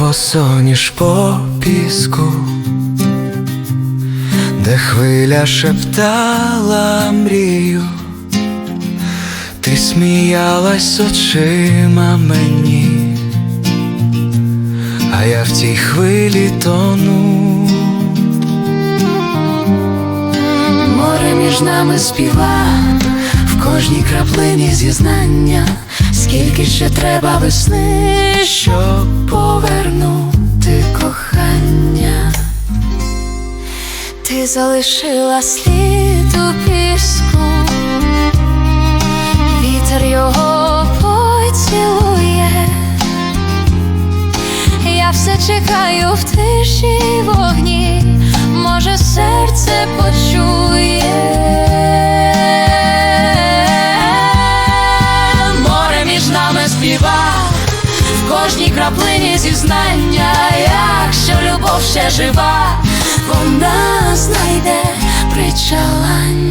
босоніж по піску, де хвиля шептала мрію, ти сміялась очима мені, а я в тій хвилі тону. Море між нами співа, в кожній краплині зізнання, скільки ще треба весни, щоб повернути кохання. Ти залишила слід у піску, вітер його поцілує. Я все чекаю в тиші вогні, може зізнання, якщо любов ще жива, вона знайде причалання.